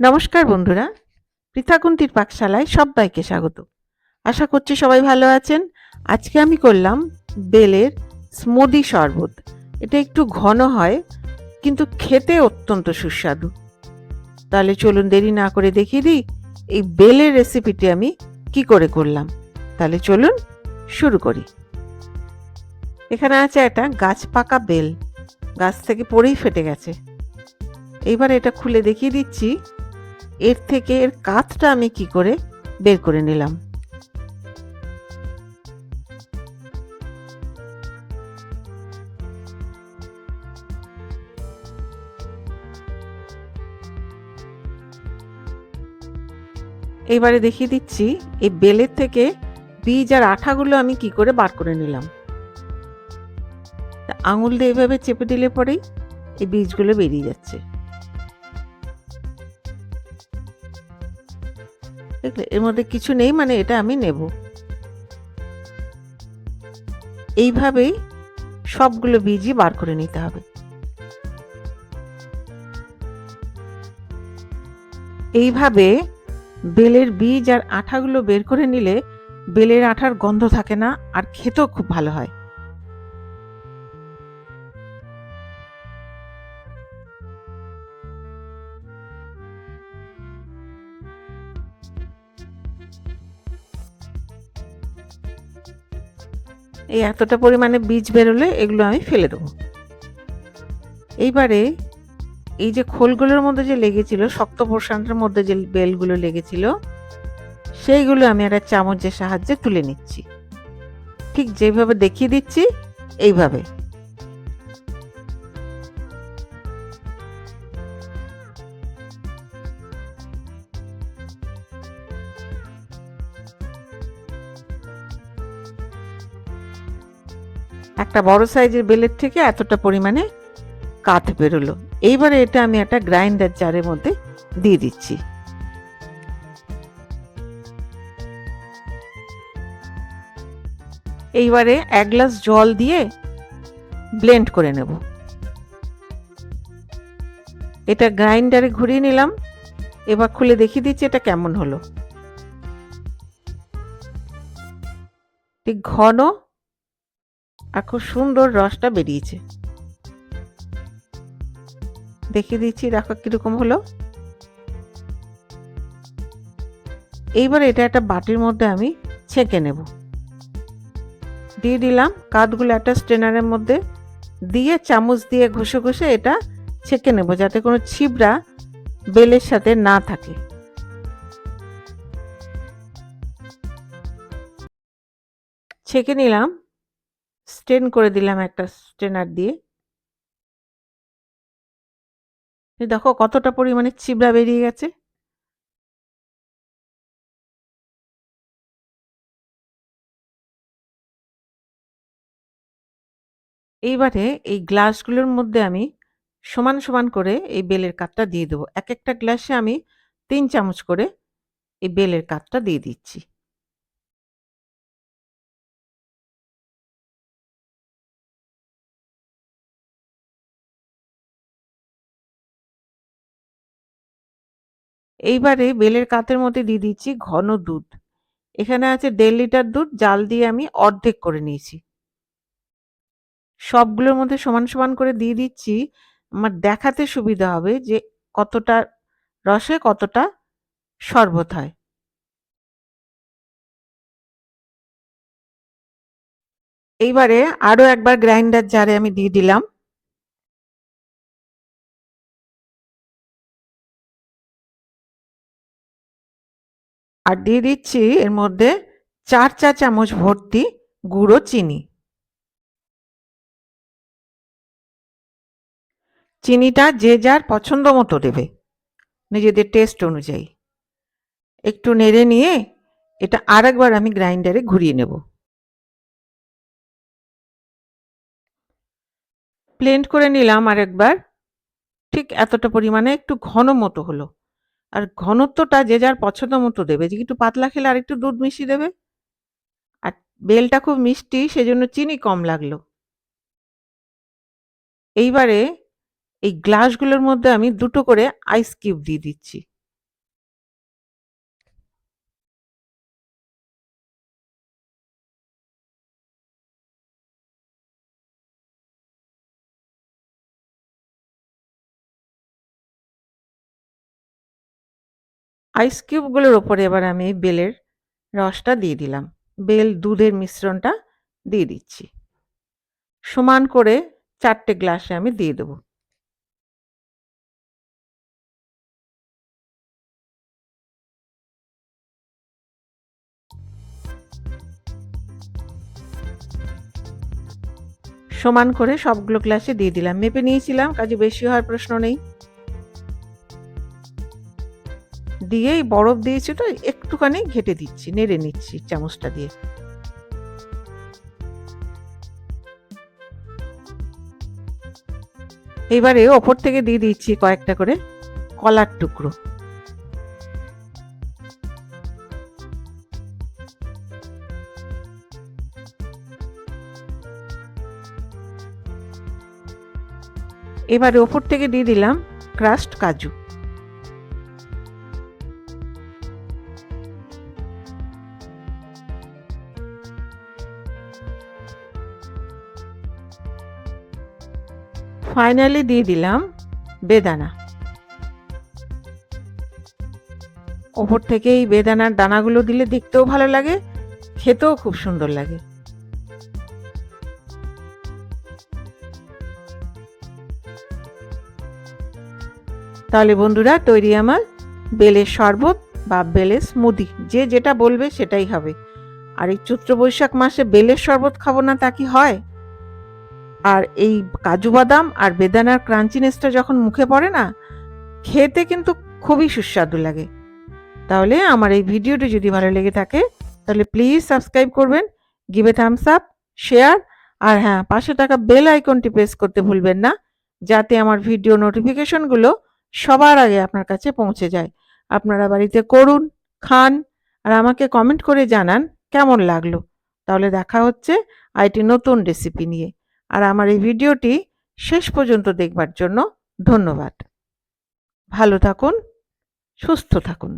নমস্কার বন্ধুরা, পৃথাকুন্তির পাকশালায় সবাইকে স্বাগত। আশা করছি সবাই ভালো আছেন। আজকে আমি করলাম বেলের স্মুদি শরবত। এটা একটু ঘন হয়, কিন্তু খেতে অত্যন্ত সুস্বাদু। তাহলে চলুন দেরি না করে দেখিয়ে দিই এই বেলের রেসিপিটি আমি কি করে করলাম। তাহলে চলুন শুরু করি। এখানে আছে একটা গাছ পাকা বেল। গাছ থেকে পড়েই ফেটে গেছে। এইবার এটা খুলে দেখিয়ে দিচ্ছি। এর থেকে এর কাতটা আমি কি করে বের করে নিলাম? এবারে দেখিয়ে দিচ্ছি, এই বেলের থেকে বীজ আর আঠাগুলো আমি কি করে বার করে নিলাম। আঙুল দিয়ে এভাবে চেপে দিলে পরেই এই বীজগুলো বেরিয়ে যাচ্ছে। দেখলে এর মধ্যে কিছু নেই মানে এটা আমি নেব। এইভাবেই সবগুলো বীজই বার করে নিতে হবে। এইভাবে বেলের বীজ আর আঠাগুলো বের করে নিলে বেলের আঠার গন্ধ থাকে না, আর খেতেও খুব ভালো হয়। এই এতটা পরিমাণে বীজ বেরোলে এগুলো আমি ফেলে দেবো। এইবারে এই যে খোলগুলোর মধ্যে যে লেগেছিল, শক্ত পোর্শনটার মধ্যে যে বেলগুলো লেগেছিল, সেইগুলো আমি একটা চামচের সাহায্যে তুলে নিচ্ছি। ঠিক যেভাবে দেখিয়ে দিচ্ছি, এইভাবে। একটা বড় সাইজের বেলের থেকে এতটা পরিমাণে কাঠ বেরোলো। এইবারে এটা আমি একটা গ্রাইন্ডার জারের মধ্যে দিয়ে দিচ্ছি। এইবারে এক গ্লাস জল দিয়ে ব্লেন্ড করে নেব। এটা গ্রাইন্ডারে ঘুরিয়ে নিলাম। এবার খুলে দেখিয়ে দিচ্ছি এটা কেমন হলো। ঘন আর খুব সুন্দর রসটা বেরিয়েছে। দেখিয়ে দিচ্ছি, দেখো কীরকম হলো। এইবার এটা একটা বাটির মধ্যে আমি ছেঁকে নেব। দিয়ে দিলাম কাঠগুলো একটা স্ট্রেনারের মধ্যে। দিয়ে চামচ দিয়ে ঘষে ঘষে এটা ছেঁকে নেব যাতে কোনো ছিবড়া বেলের সাথে না থাকে। ছেঁকে নিলাম। স্টেন করে দিলাম একটা স্টেনার দিয়ে। দেখো কতটা পরিমাণে চিবড়া বেরিয়ে গেছে। এইবারে এই গ্লাসগুলোর মধ্যে আমি সমান সমান করে এই বেলের কাঠটা দিয়ে দেবো। এক একটা গ্লাসে আমি তিন চামচ করে এই বেলের কাঠটা দিয়ে দিচ্ছি। এইবারে বেলের কাতের মধ্যে দিয়ে দিচ্ছি ঘন দুধ। এখানে আছে দেড় লিটার দুধ, জাল দিয়ে আমি অর্ধেক করে নিয়েছি। সবগুলোর মধ্যে সমান সমান করে দিয়ে দিচ্ছি। আমার দেখাতে সুবিধা হবে যে কতটা রসে কতটা শরবত হয়। এইবারে আরও একবার গ্রাইন্ডার জারে আমি দিয়ে দিলাম। আর দিয়ে দিচ্ছি এর মধ্যে চার চা চামচ ভর্তি গুঁড়ো চিনি। চিনিটা যে যার পছন্দ মতো দেবে, নিজেদের টেস্ট অনুযায়ী। একটু নেড়ে নিয়ে এটা আর একবার আমি গ্রাইন্ডারে ঘুরিয়ে নেব। প্লেন্ট করে নিলাম আর একবার ঠিক এতটা পরিমাণে একটু ঘন মতো হলো। আর ঘনত্বটা যে যার পছন্দ মতো দেবে। যে একটু পাতলা খেলে আর একটু দুধ মিশিয়ে দেবে। আর বেলটা খুব মিষ্টি, সেজন্য চিনি কম লাগল। এইবারে এই গ্লাসগুলোর মধ্যে আমি দুটো করে আইস কিউব দিয়ে দিচ্ছি। আইস কিউবগুলোর ওপরে এবার আমি বেলের রসটা দিয়ে দিলাম। বেল, দুধের মিশ্রণটা দিয়ে দিচ্ছি। সমান করে চারটে গ্লাসে আমি দিয়ে দেবো। সমান করে সবগুলো গ্লাসে দিয়ে দিলাম। মেপে নিয়েছিলাম, কাজে বেশি হওয়ার প্রশ্ন নেই। দিয়েই বরফ দিয়েছি তো একটুখানি ঘেটে দিচ্ছি, নেড়ে নিচ্ছি চামচটা দিয়ে। এবারে ওপর থেকে দিয়ে দিচ্ছি কয়েকটা করে কলার টুকরো। এবারে ওপর থেকে দিয়ে দিলাম ক্রাস্ট কাজু। ফাইনালি দিয়ে দিলাম বেদানা। ওপর থেকে এই বেদানার দানাগুলো দিলে দেখতেও ভালো লাগে, খেতেও খুব সুন্দর লাগে। তাহলে বন্ধুরা, তৈরি আমার বেলের শরবত বা বেলের স্মুদি যে যেটা বলবে সেটাই হবে। আর এই চৈত্র বৈশাখ মাসে বেলের শরবত খাব না তা কি হয়? আর এই কাজু বাদাম আর বেদানার ক্রাঞ্চিনেসটা যখন মুখে পড়ে না, খেতে কিন্তু খুবই সুস্বাদু লাগে। তাহলে আমার এই ভিডিওটি যদি ভালো লেগে থাকে, তাহলে প্লিজ সাবস্ক্রাইব করবেন give a thumbs up share আর হ্যাঁ পাশে থাকা বেল আইকনটি প্রেস করতে ভুলবেন না, যাতে আমার ভিডিও নোটিফিকেশনগুলো সবার আগে আপনার কাছে পৌঁছে যায়। আপনারা বাড়িতে করুন, খান, আর আমাকে কমেন্ট করে জানান কেমন লাগল। তাহলে দেখা হচ্ছে আইটি নতুন রেসিপি নিয়ে। আর আমার এই ভিডিওটি শেষ পর্যন্ত দেখবার জন্য ধন্যবাদ। ভালো থাকুন সুস্থ থাকুন।